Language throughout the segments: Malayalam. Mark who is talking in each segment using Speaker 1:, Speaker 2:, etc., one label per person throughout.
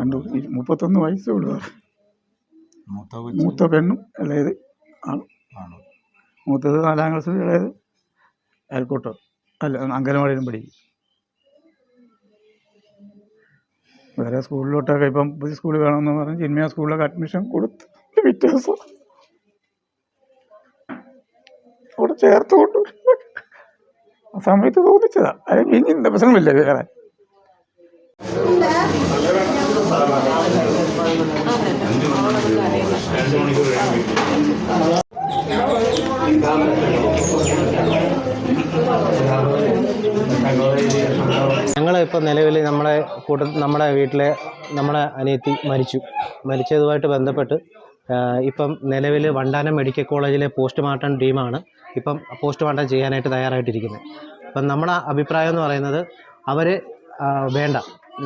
Speaker 1: രണ്ട് മുപ്പത്തൊന്ന് വയസ്സേ ഉള്ളൂ.
Speaker 2: മൂത്ത
Speaker 1: പെണ്ണും ഇളയത് ആണും. മൂത്തത് നാലാം ക്ലാസ് ഇളയത് അയൽക്കൂട്ടം. അല്ല അംഗനവാടിയിലും പഠിക്കും. വേറെ സ്കൂളിലോട്ടൊക്കെ ഇപ്പം പുതിയ സ്കൂൾ വേണമെന്ന് പറഞ്ഞ് ചിന്മയ സ്കൂളിലൊക്കെ അഡ്മിഷൻ കൊടുത്ത് വ്യത്യാസം. അവിടെ ചേർത്ത് കൊണ്ടു ആ സമയത്ത് തോന്നിച്ചതാ. അതിന് ഇനി എന്താ പ്രശ്നമില്ല വേറെ
Speaker 3: ഞങ്ങൾ ഇപ്പോൾ നിലവിൽ നമ്മുടെ കൂട്ട നമ്മുടെ വീട്ടിലെ നമ്മുടെ അനിയത്തി മരിച്ചു. മരിച്ചതുമായിട്ട് ബന്ധപ്പെട്ട് ഇപ്പം നിലവിൽ വണ്ടാനം മെഡിക്കൽ കോളേജിലെ പോസ്റ്റ്മോർട്ടം ടീമാണ് ഇപ്പം പോസ്റ്റ്മോർട്ടം ചെയ്യാനായിട്ട് തയ്യാറായിട്ടിരിക്കുന്നത്. അപ്പം നമ്മുടെ അഭിപ്രായം എന്ന് പറയുന്നത് അവർ വേണ്ട.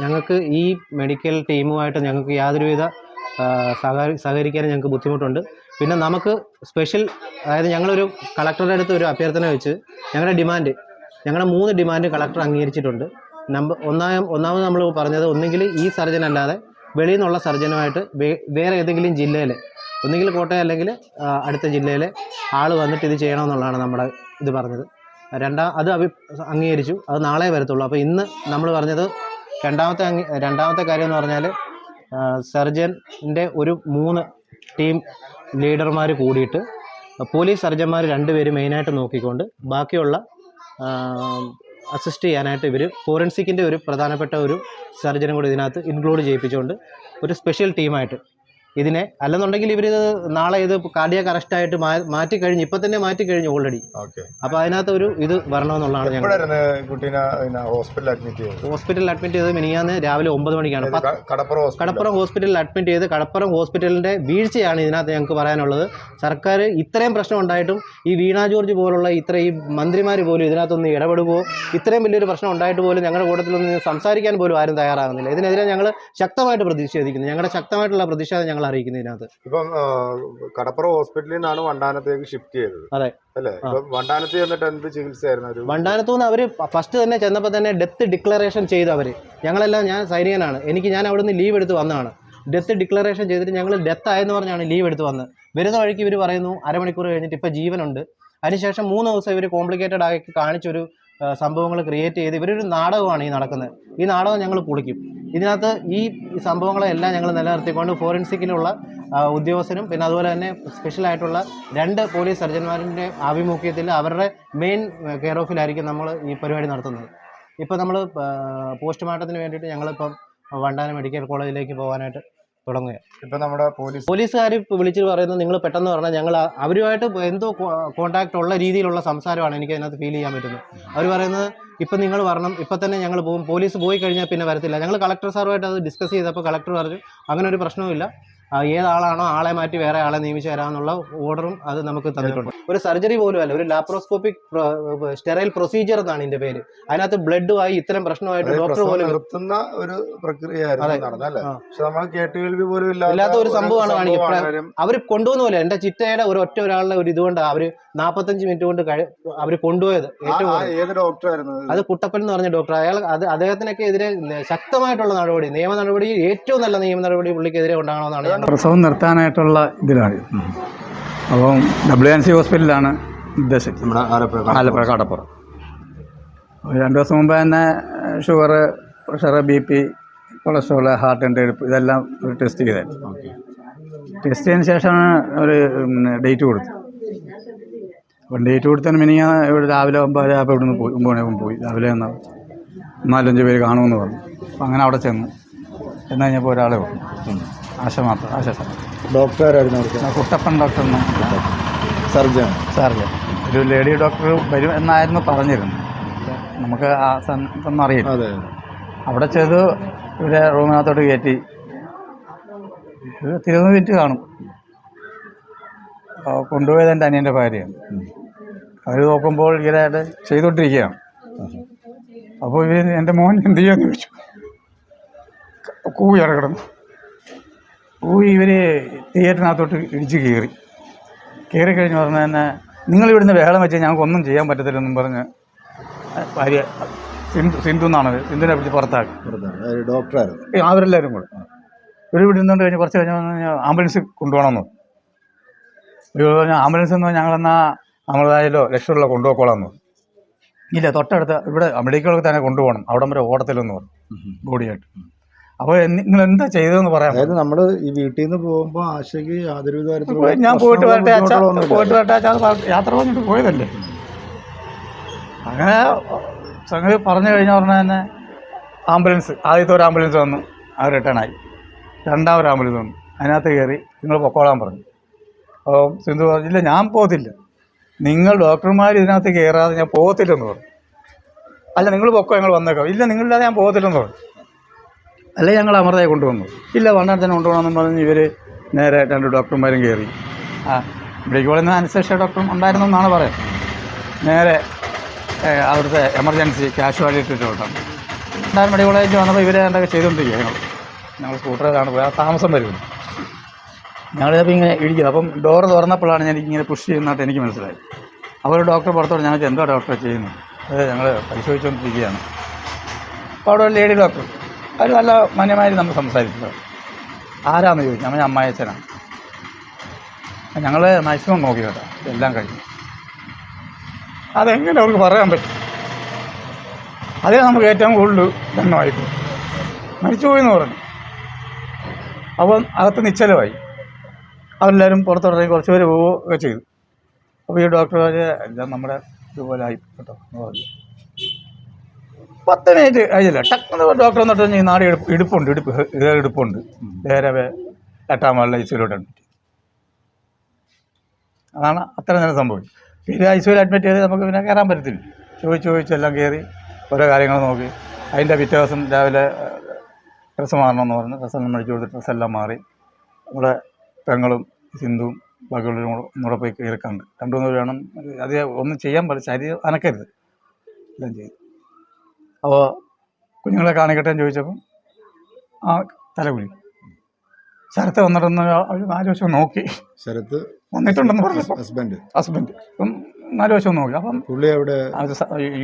Speaker 3: ഞങ്ങൾക്ക് ഈ മെഡിക്കൽ ടീമുമായിട്ട് ഞങ്ങൾക്ക് യാതൊരുവിധ സഹകരി സഹകരിക്കാനും ഞങ്ങൾക്ക് ബുദ്ധിമുട്ടുണ്ട്. പിന്നെ നമുക്ക് സ്പെഷ്യൽ അതായത് ഞങ്ങളൊരു കളക്ടറുടെ അടുത്ത് ഒരു അഭ്യർത്ഥന വെച്ച് ഞങ്ങളുടെ ഡിമാൻഡ് ഞങ്ങളുടെ മൂന്ന് ഡിമാൻഡ് കളക്ടർ അംഗീകരിച്ചിട്ടുണ്ട്. നമ്പർ ഒന്നാം ഒന്നാമത് നമ്മൾ പറഞ്ഞത് ഒന്നുകിൽ ഈ സർജൻ അല്ലാതെ വെളിയിൽ നിന്നുള്ള സർജനുമായിട്ട് വേറെ ഏതെങ്കിലും ജില്ലയിൽ ഒന്നുകിൽ കോട്ടയം അല്ലെങ്കിൽ അടുത്ത ജില്ലയിലെ ആൾ വന്നിട്ട് ഇത് ചെയ്യണമെന്നുള്ളതാണ് നമ്മുടെ ഇത് പറഞ്ഞത്. രണ്ടാം അത് അഭി അംഗീകരിച്ചു. അത് നാളെ വരത്തുള്ളൂ. അപ്പോൾ ഇന്ന് നമ്മൾ പറഞ്ഞത് രണ്ടാമത്തെ രണ്ടാമത്തെ കാര്യം എന്ന് പറഞ്ഞാൽ സർജന്റെ ഒരു മൂന്ന് ടീം ലീഡർമാർ കൂടിയിട്ട് പോലീസ് സർജന്മാർ രണ്ടുപേരും മെയിനായിട്ട് നോക്കിക്കൊണ്ട് ബാക്കിയുള്ള അസിസ്റ്റ് ചെയ്യാനായിട്ട് ഇവർ ഫോറൻസിക്കിന്റെ ഒരു പ്രധാനപ്പെട്ട ഒരു സർജനും കൂടി ഇതിനകത്ത് ഇൻക്ലൂഡ് ചെയ്യിപ്പിച്ചുകൊണ്ട് ഒരു സ്പെഷ്യൽ ടീമായിട്ട് ഇതിനെ അല്ലെന്നുണ്ടെങ്കിൽ ഇവർ നാളെ ഇത് കാർഡിയാക്ക് അറസ്റ്റായിട്ട് മാറ്റി കഴിഞ്ഞു ഇപ്പൊ തന്നെ മാറ്റി കഴിഞ്ഞു ഓൾറെഡി അപ്പൊ അതിനകത്ത് ഒരു ഇത് വരണമെന്നുള്ളതാണ് ഞങ്ങൾ
Speaker 2: ഹോസ്പിറ്റലിൽ അഡ്മിറ്റ്
Speaker 3: ചെയ്ത് മിനിയാന്ന് രാവിലെ ഒമ്പത് മണിക്കാണ്.
Speaker 2: കടപ്പുറം
Speaker 3: ഹോസ്പിറ്റലിൽ അഡ്മിറ്റ് ചെയ്ത് കടപ്പുറം ഹോസ്പിറ്റലിന്റെ വീഴ്ചയാണ് ഇതിനകത്ത് ഞങ്ങൾക്ക് പറയാനുള്ളത്. സർക്കാർ ഇത്രയും പ്രശ്നം ഉണ്ടായിട്ടും ഈ വീണ ജോർജ് പോലുള്ള ഇത്ര ഈ മന്ത്രിമാർ പോലും ഇതിനകത്തൊന്ന് ഇടപെടുകയോ ഇത്രയും വലിയൊരു പ്രശ്നം ഉണ്ടായിട്ട് പോലും ഞങ്ങളുടെ കൂട്ടത്തിലൊന്നും സംസാരിക്കാൻ പോലും ആരും തയ്യാറാകുന്നില്ല. ഇതിനെതിരെ ഞങ്ങൾ ശക്തമായിട്ട് പ്രതിഷേധിക്കുന്നു. ഞങ്ങളുടെ ശക്തമായിട്ടുള്ള പ്രതിഷേധം ഞങ്ങൾ അറിയിക്കുന്നു ഇതിനകത്ത്
Speaker 2: ഇപ്പം കടപ്പുറ ഹോസ്പിറ്റലിൽ നിന്നാണ് വണ്ടാനത്തേക്ക് ഷിഫ്റ്റ് ചെയ്തത്.
Speaker 3: അതെ.
Speaker 2: അല്ലേ? വണ്ടാനത്ത് ചെന്നിട്ട് എന്ത് ചികിത്സയായിരുന്നു വണ്ടാനത്ത്
Speaker 3: വണ്ടാനത്തു നിന്ന് അവർ ഫസ്റ്റ് തന്നെ ചെന്നപ്പോൾ തന്നെ ഡെത്ത് ഡിക്ലറേഷൻ ചെയ്തു അവർ. ഞങ്ങളെല്ലാം ഞാൻ സൈനികനാണ്. എനിക്ക് ഞാൻ അവിടെ നിന്ന് ലീവ് എടുത്ത് വന്നതാണ്. ഡെത്ത് ഡിക്ലറേഷൻ ചെയ്തിട്ട് ഞങ്ങൾ ഡെത്ത് ആയെന്ന് പറഞ്ഞാണ് ലീവ് എടുത്ത് വന്നത്. വരുന്ന വഴിക്ക് ഇവർ പറയുന്നു അരമണിക്കൂർ കഴിഞ്ഞിട്ട് ഇപ്പം ജീവനുണ്ട്. അതിനുശേഷം മൂന്ന് ദിവസം ഇവർ കോംപ്ലിക്കേറ്റഡ് ആക്കി കാണിച്ചൊരു സംഭവങ്ങൾ ക്രിയേറ്റ് ചെയ്ത് ഇവരൊരു നാടകമാണ് ഈ നടക്കുന്നത്. ഈ നാടകം ഞങ്ങൾ പൊളിക്കും. ഇതിനകത്ത് ഈ സംഭവങ്ങളെല്ലാം ഞങ്ങൾ നിലനിർത്തിക്കൊണ്ട് ഫോറൻസിക്കിലുള്ള ഉദ്യോഗസ്ഥനും പിന്നെ അതുപോലെ തന്നെ സ്പെഷ്യലായിട്ടുള്ള രണ്ട് പോലീസ് സർജന്മാരുടെ ആഭിമുഖ്യത്തിൽ അവരുടെ മെയിൻ കെയർ ഓഫിലായിരിക്കും നമ്മൾ ഈ പരിപാടി നടത്തുന്നത്. ഇപ്പോൾ നമ്മൾ പോസ്റ്റ്മോർട്ടത്തിന് വേണ്ടിയിട്ട് ഞങ്ങളിപ്പം വണ്ടാനം മെഡിക്കൽ കോളേജിലേക്ക് പോകാനായിട്ട് തുടങ്ങുക.
Speaker 2: ഇപ്പൊ നമ്മുടെ പോലീസ്
Speaker 3: പോലീസുകാർ വിളിച്ച് പറയുന്നത് നിങ്ങൾ പെട്ടെന്ന് പറഞ്ഞാൽ ഞങ്ങൾ അവരുമായിട്ട് എന്തോ കോണ്ടാക്ട് ഉള്ള രീതിയിലുള്ള സംസാരമാണ് എനിക്ക് അതിനകത്ത് ഫീൽ ചെയ്യാൻ പറ്റുന്നത്. അവർ പറയുന്നത് ഇപ്പം നിങ്ങൾ വരണം ഇപ്പം തന്നെ ഞങ്ങൾ പോകും. പോലീസ് പോയി കഴിഞ്ഞാൽ പിന്നെ വരത്തില്ല. ഞങ്ങൾ കളക്ടർ സാറുമായിട്ട് അത് ഡിസ്കസ് ചെയ്തപ്പോൾ കളക്ടർ പറഞ്ഞു അങ്ങനെ ഒരു പ്രശ്നവുമില്ല. ഏതാളാണോ ആളെ മാറ്റി വേറെ ആളെ നിയമിച്ചു തരാമെന്നുള്ള ഓർഡറും അത് നമുക്ക് തന്നിട്ടുണ്ട്. ഒരു സർജറി പോലും അല്ല ഒരു ലാപ്രോസ്കോപ്പിക് സ്റ്റെറൈൽ പ്രൊസീജിയർ എന്നാണ് ഇതിന്റെ പേര്. അതിനകത്ത് ബ്ലഡുമായി ഇത്തരം പ്രശ്നമായിട്ട് ഡോക്ടർ പോലും
Speaker 2: നിർത്തുന്ന ഒരു പോലും
Speaker 3: ഇല്ലാത്ത ഒരു സംഭവമാണ് കാണിക്കുന്നത്. അവർ കൊണ്ടുപോകുന്ന പോലെ എന്റെ ചിറ്റയുടെ ഒരു ഒറ്റ ഒരാളുടെ ഒരു ഇതുകൊണ്ടാണ് അവർ നാപ്പത്തഞ്ച് മിനിറ്റ് കൊണ്ട് അവർ അവർ കൊണ്ടുപോയത് ഏറ്റവും അത് കുട്ടപ്പൻ എന്ന് പറഞ്ഞ ഡോക്ടർ അയാൾ അത് അദ്ദേഹത്തിനൊക്കെ എതിരെ ശക്തമായിട്ടുള്ള നടപടി നിയമ നടപടി ഏറ്റവും നല്ല നിയമ നടപടി പുള്ളിക്കെതിരെ ഉണ്ടാകണമെന്നാണ്
Speaker 1: പ്രസവം നിർത്താനായിട്ടുള്ള ഇതിലാണ്. അപ്പം ഡബ്ല്യു എൻ സി ഹോസ്പിറ്റലിലാണ് ഉദ്ദേശിച്ചത്.
Speaker 2: നമ്മുടെ ആലപ്പുഴ
Speaker 1: ആലപ്പുഴ കടപ്പുറം രണ്ട് ദിവസം മുമ്പ് തന്നെ sugar pressure B P cholesterol ഹാർട്ടിന്റെ എടുപ്പ് ഇതെല്ലാം ഒരു ടെസ്റ്റ് ചെയ്തായിരുന്നു. ടെസ്റ്റ് ചെയ്തതിന് ശേഷമാണ് ഒരു ഡേറ്റ് കൊടുത്തത്. അപ്പം ഡേറ്റ് കൊടുത്തതിന് മിനിങ്ങ ഇവിടെ രാവിലെ ഒമ്പത് ആയപ്പോൾ ഇവിടുന്ന് പോയി ഒമ്പത് മണിയാകുമ്പോൾ പോയി. രാവിലെ എന്നാൽ നാലഞ്ച് പേര് കാണുമെന്ന് പറഞ്ഞു. അപ്പം അങ്ങനെ അവിടെ ചെന്നു. ചെന്ന് കഴിഞ്ഞപ്പോൾ ഒരാളെ ഉള്ളൂ. ആശ മാത്രം ആശ സാർ.
Speaker 2: ഡോക്ടറായിരുന്നു
Speaker 1: ആ കുട്ടപ്പൻ ഡോക്ടർ
Speaker 2: സർജൻ.
Speaker 1: സർജൻ. ഒരു ലേഡി ഡോക്ടർ വരും എന്നായിരുന്നു പറഞ്ഞിരുന്നു നമുക്ക് ആ സമയത്തൊന്നും അറിയില്ല. അവിടെ ചെയ്ത് ഇവരെ റൂമിനകത്തോട്ട് കയറ്റി. തിരുന്ന് വിറ്റ് മിനിറ്റ് കാണും. കൊണ്ടുപോയത് എന്റെ അനിയന്റെ ഭാര്യയാണ്. അവർ നോക്കുമ്പോൾ ഇങ്ങനെ ചെയ്തുകൊണ്ടിരിക്കുകയാണ്. അപ്പോൾ ഇവർ എന്റെ മോൻ എന്ത് ചെയ്യാന്ന് ചോദിച്ചു. കൂവി അവിടെ കിടന്നു കൂവി ഇവർ തിയേറ്ററിനകത്തോട്ട് ഇടിച്ച് കയറി. കയറി കഴിഞ്ഞ് പറഞ്ഞ തന്നെ നിങ്ങൾ ഇവിടുന്ന് ബഹളം വെച്ചാൽ ഞങ്ങൾക്ക് ഒന്നും ചെയ്യാൻ പറ്റത്തില്ലെന്നും പറഞ്ഞ് ഭാര്യ സിന്ധു സിന്ധു എന്നാണ് സിന്ധുവിനെ പിടിച്ച് പുറത്താക്കി.
Speaker 2: ഡോക്ടറായിരുന്നു.
Speaker 1: അവരെല്ലാവരും കൂടെ. ഇവർ ഇവിടെ നിന്നുകൊണ്ട് കഴിഞ്ഞ് കുറച്ച് കഴിഞ്ഞ് ആംബുലൻസ് കൊണ്ടുപോകണമെന്നു ഇവർ പറഞ്ഞു ആംബുലൻസ് എന്ന് ഞങ്ങളെന്നാ നമ്മളതായാലോ ലക്ഷമുള്ള കൊണ്ടുപോക്കോളാമെന്ന് പറഞ്ഞു. ഇല്ല തൊട്ടടുത്ത് ഇവിടെ മെഡിക്കലൊക്കെ തന്നെ കൊണ്ടുപോകണം. അവിടം വരെ ഓടത്തില്ലെന്ന് പറഞ്ഞു. ബോഡിയായിട്ട്. അപ്പോൾ നിങ്ങൾ എന്താ ചെയ്തതെന്ന് പറയാം
Speaker 2: അതായത് നമ്മൾ ഈ വീട്ടിൽ നിന്ന് പോകുമ്പോ ആശയ്ക്ക് യാതൊരു തരത്തിലുള്ള
Speaker 1: ഞാൻ പോയിട്ട് വരട്ടെ അച്ഛാ പോയിട്ട് വരട്ടെ അച്ഛാ യാത്ര പറഞ്ഞിട്ട് പോയതല്ലേ? അങ്ങനെ സംഗതി പറഞ്ഞു കഴിഞ്ഞ പറഞ്ഞ തന്നെ ആംബുലൻസ് ആദ്യത്തെ ഒരു ആംബുലൻസ് വന്നു അവർ റിട്ടേൺ ആയി. രണ്ടാമൊരു ആംബുലൻസ് വന്നു അതിനകത്ത് കയറി നിങ്ങൾ പൊക്കോളാൻ പറഞ്ഞു. അപ്പോൾ സിന്ധു പറഞ്ഞു ഇല്ല ഞാൻ പോകത്തില്ല. നിങ്ങൾ ഡോക്ടർമാർ ഇതിനകത്ത് കയറാതെ ഞാൻ പോകത്തില്ലെന്ന് പറഞ്ഞു. അല്ല നിങ്ങൾ പൊക്കോ ഞങ്ങൾ വന്നേക്കാം. ഇല്ല നിങ്ങളില്ലാതെ ഞാൻ പോകത്തില്ലെന്ന് പറഞ്ഞു. അല്ല ഞങ്ങൾ അമൃതയെ കൊണ്ടുവന്നു. ഇല്ല വണ്ണാൻ തന്നെ കൊണ്ടുപോകണമെന്ന് പറഞ്ഞ് ഇവർ നേരെ രണ്ട് ഡോക്ടർമാരും കയറി. ആ ഇവിടേക്ക് പറയുന്ന അനുസരിച്ച ഡോക്ടറും ഉണ്ടായിരുന്നു എന്നാണ് പറയുന്നത്. നേരെ അവിടുത്തെ എമർജൻസി കാഷ്വാലിറ്റി ഡോക്ടറാണ് രണ്ടായിരം മെഡിക്കൽ കോളേജിൽ വന്നപ്പോൾ ഇവരെ എന്തൊക്കെ ചെയ്തുകൊണ്ടിരിക്കുക ഞങ്ങൾ. ഞങ്ങൾ സ്കൂട്ടറിലാണ് പോയി ആ താമസം വരുന്നു. ചിലപ്പോൾ ഇങ്ങനെ ഇരിക്കുന്നത് അപ്പം ഡോർ തുറന്നപ്പോഴാണ് ഞാൻ ഇങ്ങനെ പുഷ് ചെയ്യുന്നതായിട്ട് എനിക്ക് മനസ്സിലായി അപ്പോൾ ഒരു ഡോക്ടർ പുറത്തോട് ഞങ്ങൾക്ക് എന്താ ഡോക്ടറെ ചെയ്യുന്നു അത് ഞങ്ങൾ പരിശോധിച്ചുകൊണ്ടിരിക്കുകയാണ്. അപ്പോൾ അവിടെ ഒരു ലേഡി ഡോക്ടർ അവർ നല്ല മാന്യമായി നമ്മൾ സംസാരിക്കുന്നത്. ആരാന്ന് ചോദിച്ചു നമ്മൾ അമ്മായച്ചനാണ് ഞങ്ങൾ മാക്സിമം നോക്കി കേട്ടോ എല്ലാം കഴിഞ്ഞു. അതെങ്ങനെ അവർക്ക് പറയാൻ പറ്റും? അതേ നമുക്ക് ഏറ്റവും കൂടുതൽ ദണ്ണമായിട്ട് മരിച്ചുപോയി എന്ന് പറഞ്ഞു. അപ്പം അകത്ത് നിശ്ചലമായി. അവരെല്ലാവരും പുറത്തിറങ്ങി കുറച്ച് പേര് പോവുകയൊക്കെ ചെയ്തു. അപ്പോൾ ഈ ഡോക്ടർ എല്ലാം നമ്മുടെ ഇതുപോലെ ആയി കേട്ടോ എന്ന് പറഞ്ഞു. പത്ത് മിനിറ്റ് കഴിഞ്ഞില്ല. ടക്ക് ഡോക്ടർ എന്നിട്ട് ഈ നാടി ഇടുപ്പ് ഇടുപ്പുണ്ട് ഇടുപ്പ് ഇതേ ഇടുപ്പുണ്ട്. നേരെ എട്ടാം വാളിലെ ഐസിയിലോട്ട് അതാണ് അത്ര നേരം സംഭവിച്ചു പിന്നെ ഐസിയിൽ അഡ്മിറ്റ് ചെയ്ത് നമുക്ക് പിന്നെ കയറാൻ പറ്റത്തില്ല. ചോദിച്ച് ചോദിച്ചെല്ലാം കയറി ഓരോ കാര്യങ്ങൾ നോക്കി. അതിന്റെ പിറ്റേ ദിവസം രാവിലെ ഡ്രസ്സ് മാറണമെന്ന് പറഞ്ഞു ഡ്രസ്സെല്ലാം മേടിച്ച് കൊടുത്ത് ഡ്രസ്സെല്ലാം മാറി. നമ്മുടെ പെങ്ങളും സിന്ധുവും ബാക്കിയുള്ളവരും കൂടെ ഒന്നുകൂടെ പോയി കയറി കണ്ട്. രണ്ടു മൂന്ന് പേര് വേണം. അത് ഒന്നും ചെയ്യാൻ പറ്റില്ല. ശരീരം അനക്കരുത്. എല്ലാം ചെയ്തു. അപ്പോൾ കുഞ്ഞുങ്ങളെ കാണിക്കട്ടെ എന്ന് ചോദിച്ചപ്പം ആ തലകുലി ശരത്ത് വന്നിട്ടൊന്ന് ഒരു നാല് വശം നോക്കി.
Speaker 2: ശരത്ത്
Speaker 1: വന്നിട്ടുണ്ടെന്ന് പറഞ്ഞു
Speaker 2: ഹസ്ബൻഡ്.
Speaker 1: ഹസ്ബൻഡ്. അപ്പം നാല് വശം നോക്കി. അപ്പം
Speaker 2: പുള്ളി അവിടെ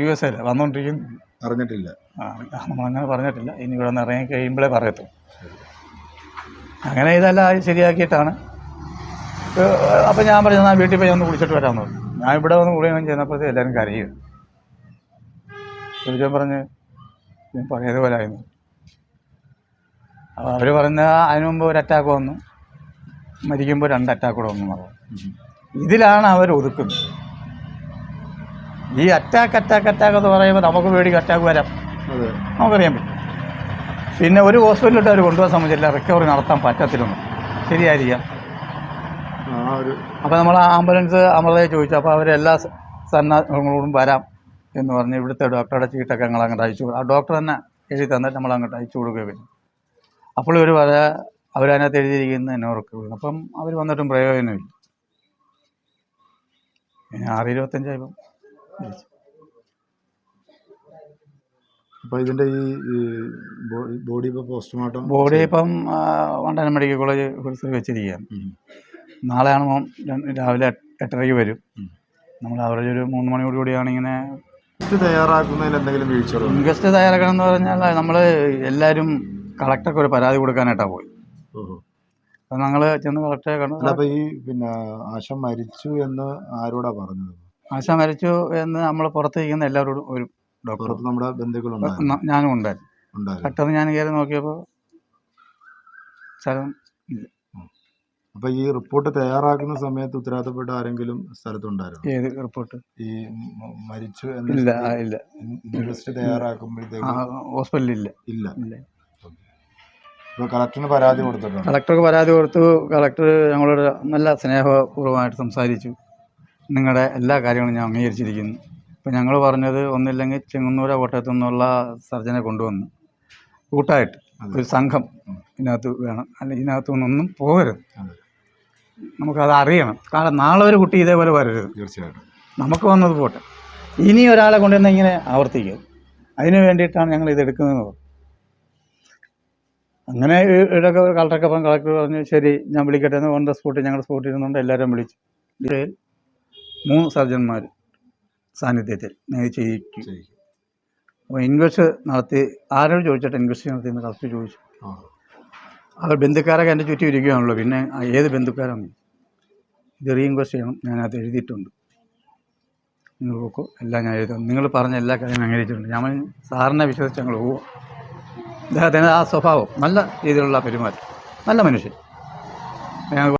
Speaker 1: യു എസ് എയിൽ വന്നുകൊണ്ടിരിക്കുന്നു
Speaker 2: അറിഞ്ഞിട്ടില്ല.
Speaker 1: ആ നമ്മളങ്ങനെ പറഞ്ഞിട്ടില്ല. ഇനി ഇവിടെ നിന്ന് ഇറങ്ങി കഴിയുമ്പോഴേ പറയത്തു അങ്ങനെ ഇതെല്ലാം ശരിയാക്കിയിട്ടാണ്. അപ്പം ഞാൻ പറഞ്ഞു ഞാൻ വീട്ടിൽ പോയി ഒന്ന് കുളിച്ചിട്ട് വരാമെന്ന് പറഞ്ഞു. ഞാൻ ഇവിടെ വന്ന് കുളിയാൻ ചെയ്യുന്നപ്പോഴത്തേ എല്ലാവരും കരയും ചോദിച്ചാൽ പറഞ്ഞ് ഞാൻ പഴയതുപോലെ ആയിരുന്നു അപ്പോൾ അവർ പറഞ്ഞ അതിന് മുമ്പ് ഒരു അറ്റാക്ക് വന്നു. മരിക്കുമ്പോൾ രണ്ട് അറ്റാക്ക് കൂടെ വന്നു പറഞ്ഞു ഇതിലാണ് അവർ ഒതുക്കുന്നത്. ഈ അറ്റാക്ക് അറ്റാക്ക് അറ്റാക്ക് എന്ന് പറയുമ്പോൾ നമുക്ക് പേടിക്കും അറ്റാക്ക് വരാം. നമുക്കറിയാൻ പറ്റും. പിന്നെ ഒരു ഹോസ്പിറ്റലിലോട്ട് അവർ കൊണ്ടുപോകാൻ സംബന്ധിച്ചില്ല റിക്കവറി നടത്താൻ പറ്റത്തില്ലെന്ന്. ശരിയായിരിക്കാം. അപ്പോൾ നമ്മൾ ആംബുലൻസ് അമൃതയെ ചോദിച്ചു. അപ്പോൾ അവർ എല്ലാ സന്നാഹങ്ങളോടും വരാം. എന്ന് പറഞ്ഞ് ഇവിടുത്തെ ഡോക്ടറുടെ ചീട്ടൊക്കെ ഞങ്ങൾ അങ്ങോട്ട് അയച്ചു കൊടുക്കും. ആ ഡോക്ടർ തന്നെ എഴുതി തന്നിട്ട് നമ്മൾ അങ്ങോട്ട് അയച്ചു കൊടുക്കുകയും പിന്നെ അപ്പോൾ ഇവർ പറയാ അവരതിനകത്ത് എഴുതിയിരിക്കുന്ന എന്നെ വീണു അപ്പം അവർ വന്നിട്ടും പ്രയോജനമില്ല ആറ് ഇരുപത്തഞ്ചായപ്പം അപ്പോൾ
Speaker 2: ഇതിന്റെ ഇതിന്റെ ഈ ബോഡി ഇപ്പോൾ പോസ്റ്റ്മോർട്ടം
Speaker 1: ബോഡി ഇപ്പം വണ്ടനം മെഡിക്കൽ കോളേജ് ഹോസ്പിറ്റലിൽ വെച്ചിരിക്കുകയാണ്. നാളെയാണ് രാവിലെ എട്ട് എട്ടരയ്ക്ക് വരും. നമ്മൾ അവരുടെ ഒരു മൂന്ന് മണിയോടുകൂടിയാണ് ഇങ്ങനെ
Speaker 2: തയ്യാറാക്കുന്നതിൽ എന്തെങ്കിലും
Speaker 1: തയ്യാറാക്കണം എന്ന് പറഞ്ഞാൽ നമ്മൾ എല്ലാരും കളക്ടർക്ക് ഒരു പരാതി കൊടുക്കാനായിട്ടാണ് പോയി.
Speaker 2: ഞങ്ങൾ
Speaker 1: അപ്പം ഞങ്ങൾ ചെന്ന് കളക്ടറെ കണ്ടു.
Speaker 2: അപ്പൊ ഈ പിന്നെ ആശ മരിച്ചു എന്ന് ആരോടാ പറഞ്ഞത്?
Speaker 1: ആശ മരിച്ചു എന്ന് നമ്മൾ പുറത്തിരിക്കുന്ന എല്ലാവരോടും ഒരു ഡോക്ടർ
Speaker 2: നമ്മുടെ ബന്ധുക്കളുണ്ടായിരുന്നു.
Speaker 1: ഞാനും ഉണ്ടായിരുന്നു.
Speaker 2: ഉണ്ടായിരുന്നു.
Speaker 1: പെട്ടെന്ന് ഞാൻ കയറി നോക്കിയപ്പോൾ സ്ഥലം ഇല്ല.
Speaker 2: അപ്പൊ ഈ റിപ്പോർട്ട് തയ്യാറാക്കുന്ന സമയത്ത് ഉത്തരവാദിത്തപ്പെട്ട ആരെങ്കിലും സ്ഥലത്തുണ്ടായിരുന്നു?
Speaker 1: ഏത് റിപ്പോർട്ട്?
Speaker 2: ഈ മരിച്ചു
Speaker 1: ഇല്ല ഇല്ല. ആ
Speaker 2: തയ്യാറാക്കുമ്പോഴത്തേക്ക്
Speaker 1: ഹോസ്പിറ്റലിൽ ഇല്ല
Speaker 2: ഇല്ല.
Speaker 1: ഇല്ല.
Speaker 2: ഇപ്പൊ കളക്ടറിന് പരാതി കൊടുത്തിട്ടുണ്ട്?
Speaker 1: കളക്ടർക്ക് പരാതി കൊടുത്തു. കളക്ടർ ഞങ്ങളോട് നല്ല സ്നേഹപൂർവമായിട്ട് സംസാരിച്ചു. നിങ്ങളുടെ എല്ലാ കാര്യങ്ങളും ഞാൻ അംഗീകരിച്ചിരിക്കുന്നു. ഇപ്പം ഞങ്ങൾ പറഞ്ഞത് ഒന്നില്ലെങ്കിൽ ചെങ്ങന്നൂര കോട്ടയത്തു നിന്നുള്ള സർജനെ കൊണ്ടുവന്നു കൂട്ടായിട്ട് ഒരു സംഘം ഇതിനകത്ത് വേണം. അല്ലെങ്കിൽ ഇതിനകത്തു നിന്നൊന്നും പോകരുത്. നമുക്കത് അറിയണം. കാരണം നാളെ ഒരു കുട്ടി ഇതേപോലെ വരരുത്.
Speaker 2: തീർച്ചയായിട്ടും.
Speaker 1: നമുക്ക് വന്നത് പോട്ടെ. ഇനി ഒരാളെ കൊണ്ടുവന്ന് ഇങ്ങനെ ആവർത്തിക്കുക. അതിന് വേണ്ടിയിട്ടാണ് ഞങ്ങൾ ഇത് എടുക്കുന്നതെന്ന് പറഞ്ഞു. അങ്ങനെ ഇടയ്ക്ക് കളക്ടറൊക്കെ പറഞ്ഞു കളക്ടർ പറഞ്ഞു ശരി ഞാൻ വിളിക്കട്ടെ. എന്ന് ഓൺ ദ സ്പോട്ടിൽ ഞങ്ങൾ സ്പോട്ടിൽ ഇരുന്നുകൊണ്ട് എല്ലാവരും വിളിച്ചു. മൂന്ന് സർജന്മാർ സാന്നിധ്യത്തിൽ ചെയ്യിക്കും. ഇൻവെസ്റ്റ് നടത്തി ആരോട് ചോദിച്ചിട്ട് ഇൻവെസ്റ്റ് നടത്തിയെന്ന് കറക്റ്റ് ചോദിച്ചു. അവർ ബന്ധുക്കാരൊക്കെ എന്റെ ചുറ്റി ഇരിക്കുകയാണല്ലോ പിന്നെ ഏത് ബന്ധുക്കാരാണ്? ഇത് റീഇൻവെസ്റ്റ് ചെയ്യണം ഞാനത് എഴുതിയിട്ടുണ്ട്. നിങ്ങൾ പോക്കോ എല്ലാം ഞാൻ എഴുതും. നിങ്ങൾ പറഞ്ഞ എല്ലാ കാര്യങ്ങളും അംഗീകരിച്ചിട്ടുണ്ട് ഞാൻ പറഞ്ഞു, സാറിനെ വിശ്വസിച്ച് ഞങ്ങൾ പോവുക. അദ്ദേഹത്തിന്റെ ആ സ്വഭാവം നല്ല രീതിയിലുള്ള പെരുമാറ്റം നല്ല മനുഷ്യൻ. ഞങ്ങൾ